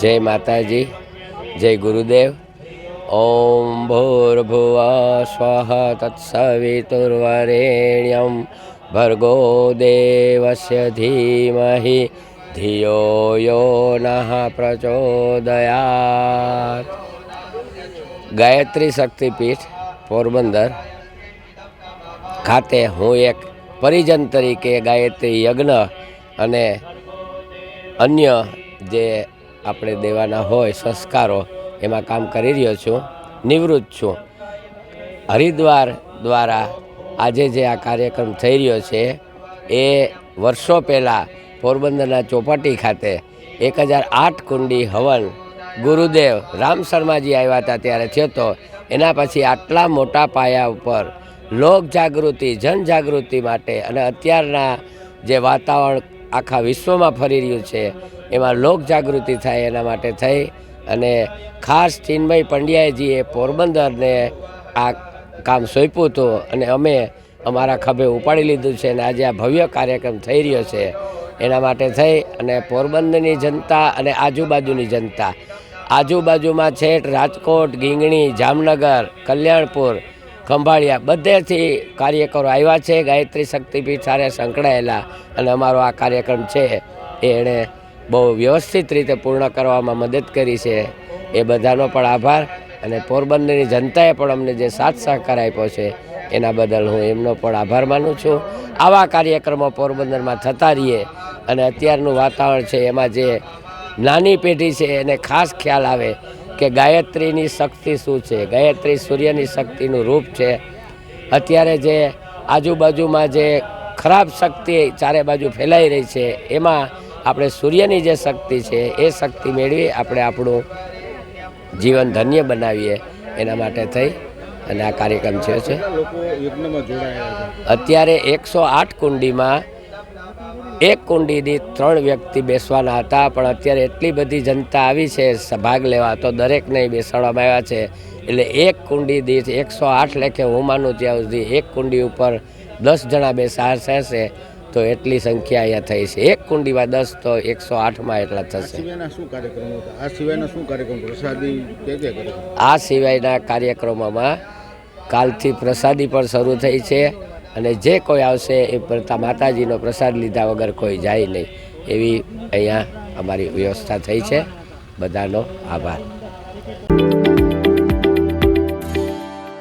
જય માતાજી, જય ગુરુદેવ. ઓમ ભૂર્ભુવ સ્વ તત્સવિતુર્વરેણ્યમ. ભર્ગો દેવસ્ય ધીમહિ, ધિયો યો નઃ પ્રચોદયાત. ગાયત્રી શક્તિપીઠ, પોરબંદર ખાતે હું એક પરિજન તરીકે ગાયત્રી યજ્ઞ અને અન્ય જે આપણે દેવાના હોય, સંસ્કારો, એમાં કામ કરી રહ્યો છું, નિવૃત્ત છું. હરિદ્વાર દ્વારા આજે જે આ કાર્યક્રમ થઈ રહ્યો છે, એ વર્ષો પહેલાં પોરબંદરના ચોપાટી ખાતે એક હજાર આઠ કુંડી હવન ગુરુદેવ રામ શર્માજી આવ્યા હતા ત્યારે થયો હતો. એના પછી આટલા મોટા પાયા ઉપર લોક જાગૃતિ જનજાગૃતિ માટે અને અત્યારના જે વાતાવરણ આખા વિશ્વમાં ફરી રહ્યું છે એમાં લોક જાગૃતિ થાય એના માટે થઈ અને ખાસ ચિન્મય પંડ્યાજીએ પોરબંદરને આ કામ સોંપ્યું હતું અને અમે અમારા ખભે ઉપાડી લીધું છે અને આજે આ ભવ્ય કાર્યક્રમ થઈ રહ્યો છે. એના માટે થઈ અને પોરબંદરની જનતા અને આજુબાજુની જનતા. આજુબાજુમાં છેટ રાજકોટ, ગીંગણી, જામનગર, કલ્યાણપુર, ખંભાળિયા બધેથી કાર્યકરો આવ્યા છે. ગાયત્રી શક્તિપીઠ સાથે સંકળાયેલા અને અમારો આ કાર્યક્રમ છે એ એણે બહુ વ્યવસ્થિત રીતે પૂર્ણ કરવામાં મદદ કરી છે. એ બધાનો પણ આભાર અને પોરબંદરની જનતાએ પણ અમને જે સાથ સહકાર આપ્યો છે, એના બદલ હું એમનો પણ આભાર માનું છું. આવા કાર્યક્રમો પોરબંદરમાં થતા રહીએ અને અત્યારનું વાતાવરણ છે, એમાં જે નાની પેઢી છે, એને ખાસ ખ્યાલ આવે કે ગાયત્રીની શક્તિ શું છે? ગાયત્રી સૂર્યની શક્તિનું રૂપ છે. અત્યારે જે આજુબાજુમાં જે ખરાબ શક્તિ ચારે બાજુ ફેલાઈ રહી છે, એમાં આપણે સૂર્યની જે શક્તિ છે એ શક્તિ મેળવી આપણે આપણું જીવન ધન્ય બનાવીએ એના માટે થઈ અને આ કાર્યક્રમ છે. છે અત્યારે એકસો આઠ કુંડીમાં એક કુંડી કુંડીની ત્રણ વ્યક્તિ બેસવાના હતા પણ અત્યારે એટલી બધી જનતા આવી છે ભાગ લેવા તો દરેકને બેસાડવામાં આવ્યા છે. એટલે એક કુંડી દીઠ એકસો આઠ લેખે હું માનું ત્યાં સુધી એક કુંડી ઉપર દસ જણા બેસા થશે તો એટલી સંખ્યા અહીંયા થઈ છે. એક કુંડીમાં દસ તો એકસો આઠમાં એટલા થશે. આ સિવાયના કાર્યક્રમોમાં કાલથી પ્રસાદી પણ શરૂ થઈ છે અને જે કોઈ આવશે એ પ્રતા માતાજીનો પ્રસાદ લીધા વગર કોઈ જાય નહીં. એવી અહીંયા અમારી વ્યવસ્થા થઈ છે. બધાનો આભાર.